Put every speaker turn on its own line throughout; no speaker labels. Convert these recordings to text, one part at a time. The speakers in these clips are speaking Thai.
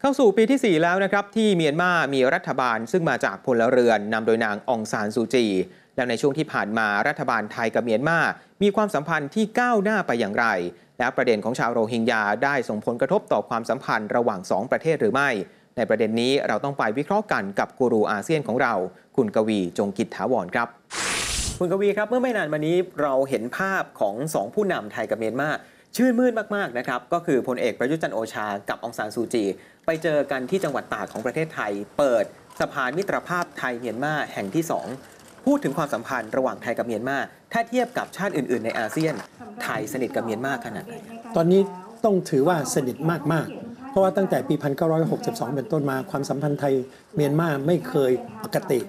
เข้าสู่ปีที่ 4 แล้วนะครับ ที่เมียนมามีรัฐบาลซึ่งมาจากพลเรือนนำโดยนางองซานซูจี และในช่วงที่ผ่านมารัฐบาลไทยกับเมียนมามีความสัมพันธ์ที่ก้าวหน้าไปอย่างไร และประเด็นของชาวโรฮิงญาได้ส่งผลกระทบต่อความสัมพันธ์ระหว่าง 2 ประเทศหรือไม่ ในประเด็นนี้เราต้องไปวิเคราะห์กันกับกูรูอาเซียนของเรา คุณกวีจงกิจถาวรครับคุณกวีครับเมื่อไม่นานมานี้เราเห็นภาพของสองผู้นำไทยกับเมียนมา ชื่นมื่นมากๆนะครับก็คือพลเอกประยุทธ์จันโอชากับองซานซูจี ไปเจอกันที่จังหวัดตากของประเทศไทย เปิดสะพานมิตรภาพไทยเมียนมาแห่งที่ 2 พูดถึงความสัมพันธ์ระหว่างไทยกับเมียนมาถ้าเทียบกับชาติอื่น ๆ ในอาเซียน ไทยสนิทกับเมียนมาขนาดไหน
ตอนนี้ต้องถือว่าสนิทมากๆ เพราะว่าตั้งแต่ปี 1962 เป็นต้นมาความสัมพันธ์ไทยเมียนมาไม่เคยปกติ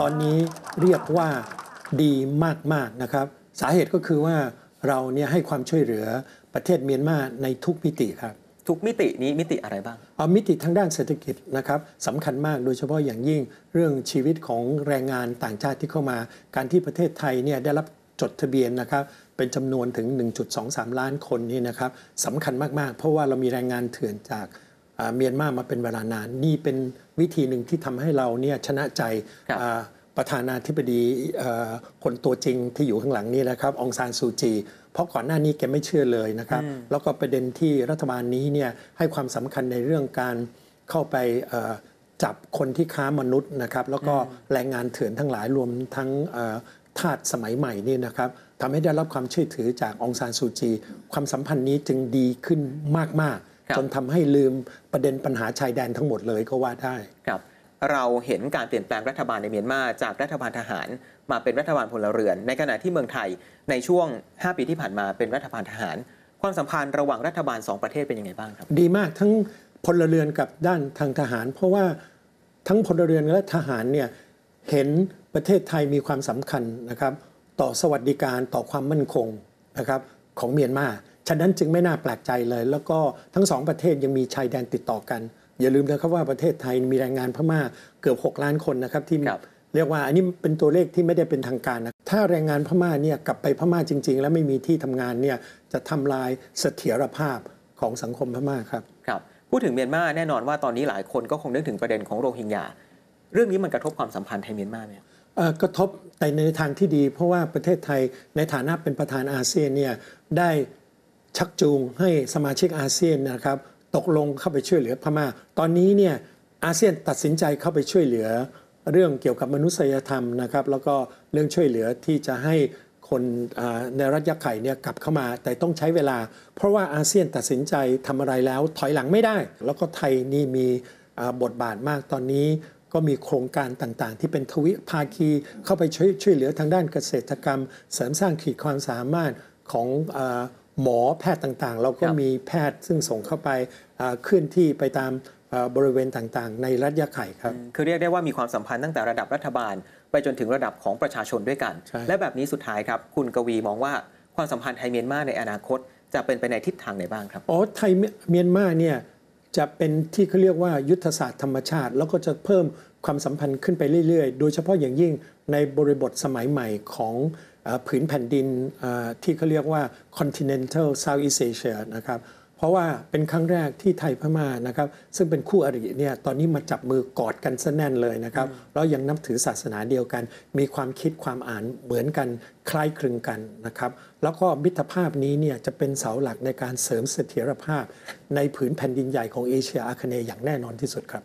ตอนนี้เรียกว่าดีมากๆนะครับ สาเหตุก็คือว่า เราเนี่ยให้ความช่วยเหลือประเทศเมียนมาในทุกมิติครับ
ทุกมิตินี้มิติอะไรบ้าง
เอามิติทางด้านเศรษฐกิจนะครับสำคัญมากโดยเฉพาะอย่างยิ่งเรื่องชีวิตของแรงงานต่างชาติที่เข้ามา การที่ประเทศไทยเนี่ยได้รับจดทะเบียนนะครับเป็นจำนวนถึง 1.23 ล้านคนนี่นะครับสำคัญมาก ๆ เพราะว่าเรามีแรงงานเถื่อนจากอ่าเมียนมามาเป็นเวลานาน นี่เป็นวิธีหนึ่งที่ทำให้เราเนี่ยชนะใจ
ครับ
อ่า ประธานาธิบดีเอ่อคนตัวจริงที่อยู่ข้างหลังนี่นะครับองซานซูจี เพราะก่อนหน้านี้แกไม่เชื่อเลยนะครับ แล้วก็ประเด็นที่รัฐบาลนี้เนี่ยให้ความสำคัญในเรื่องการเข้าไปเอ่อจับคนที่ค้ามนุษย์นะครับ แล้วก็แรงงานเถื่อนทั้งหลายรวมทั้งเอ่อทาสสมัยใหม่นี่นะครับทำให้ได้รับความเชื่อถือจากองซานซูจี ความสัมพันธ์นี้จึงดีขึ้นมาก
ครับ
ๆจนทำให้ลืมประเด็นปัญหาชายแดนทั้งหมดเลยก็ว่าได้
ครับ เราเห็นการเปลี่ยนแปลงรัฐบาลในเมียนมาจากรัฐบาลทหาร มาเป็นรัฐบาลพลเรือน ในขณะที่เมืองไทยในช่วง 5 ปีที่ผ่านมาเป็นรัฐบาลทหาร ความสัมพันธ์ระหว่างรัฐบาล 2 ประเทศเป็นยังไงบ้างครับ
ดีมากทั้งพลเรือนกับด้านทางทหาร เพราะว่าทั้งพลเรือนและทหารเนี่ยเห็นประเทศไทยมีความสำคัญนะครับ ต่อสวัสดิการต่อความมั่นคงนะครับของเมียนมาฉะนั้นจึงไม่น่าแปลกใจเลย แล้วก็ทั้งสองประเทศยังมีชายแดนติดต่อกัน อย่าลืมนะครับว่าประเทศไทยมีแรงงานพม่าเกือบ 6 ล้านคนนะครับที่
ครับ
เรียกว่าอันนี้เป็นตัวเลขที่ไม่ได้เป็นทางการนะถ้าแรงงานพม่าเนี่ยกลับไปพม่าจริง ๆ แล้วไม่มีที่ทำงานเนี่ยจะทำลายเสถียรภาพของสังคมพม่าครับ
ครับพูดถึงเมียนมาแน่นอนว่าตอนนี้หลายคนก็คงนึกถึงประเด็นของโรฮิงญาเรื่องนี้มันกระทบความสัมพันธ์ไทยเมียนมาไหมครับ
เอ่อกระทบแต่ในทางที่ดี เพราะว่าประเทศไทยในฐานะเป็นประธานอาเซียนเนี่ยได้ชักจูงให้สมาชิกอาเซียนนะครับ ตกลงเข้าไปช่วยเหลือพม่า ตอนนี้เนี่ยอาเซียนตัดสินใจเข้าไปช่วยเหลือ เรื่องเกี่ยวกับมนุษยธรรมนะครับ แล้วก็เรื่องช่วยเหลือที่จะให้คนในรัฐยะไข่เนี่ยกลับเข้ามา แต่ต้องใช้เวลา เพราะว่าอาเซียนตัดสินใจทำอะไรแล้วถอยหลังไม่ได้ แล้วก็ไทยนี่มีบทบาทมากตอนนี้ก็มีโครงการต่างๆ ที่เป็นทวิภาคีเข้าไปช่วยช่วยเหลือทางด้านเกษตรกรรม เสริมสร้างขีดความสามารถของ หมอแพทย์ต่างๆ เราก็
ครับ
มีแพทย์ซึ่งส่งเข้าไปอ่าเคลื่อนที่ไปตามอ่าบริเวณต่างๆ ในรัฐยะไข่ครับ
คือเรียกได้ว่ามีความสัมพันธ์ตั้งแต่ระดับรัฐบาล ไปจนถึงระดับของประชาชนด้วยกัน
ใช่
และแบบนี้สุดท้ายครับคุณกวีมองว่าความสัมพันธ์ไทยเมียนมาในอนาคต จะเป็นไปในทิศทางไหนบ้างครับ
อ๋อไทยเมีเมียนมาเนี่ยจะเป็นที่เขาเรียกว่ายุทธศาสตร์ธรรมชาติ แล้วก็จะเพิ่มความสัมพันธ์ขึ้นไปเรื่อยๆ โดยเฉพาะอย่างยิ่งในบริบทสมัยใหม่ของเออ ผืนแผ่นดินเอ่อที่เขาเรียกว่า continental Southeast Asia นะครับเพราะว่าเป็นครั้งแรกที่ไทยพม่านะครับซึ่งเป็นคู่อริเนี่ยตอนนี้มาจับมือกอดกันซะแน่นเลยนะครับแล้วยังนับถือศาสนาเดียวกัน มีความคิดความอ่านเหมือนกันคล้ายคลึงกันนะครับแล้วก็มิตรภาพนี้เนี่ยจะเป็นเสาหลักในการเสริมเสถียรภาพ ในผืนแผ่นดินใหญ่ของเอเชียอาคเนย์อย่างแน่นอนที่สุดครับ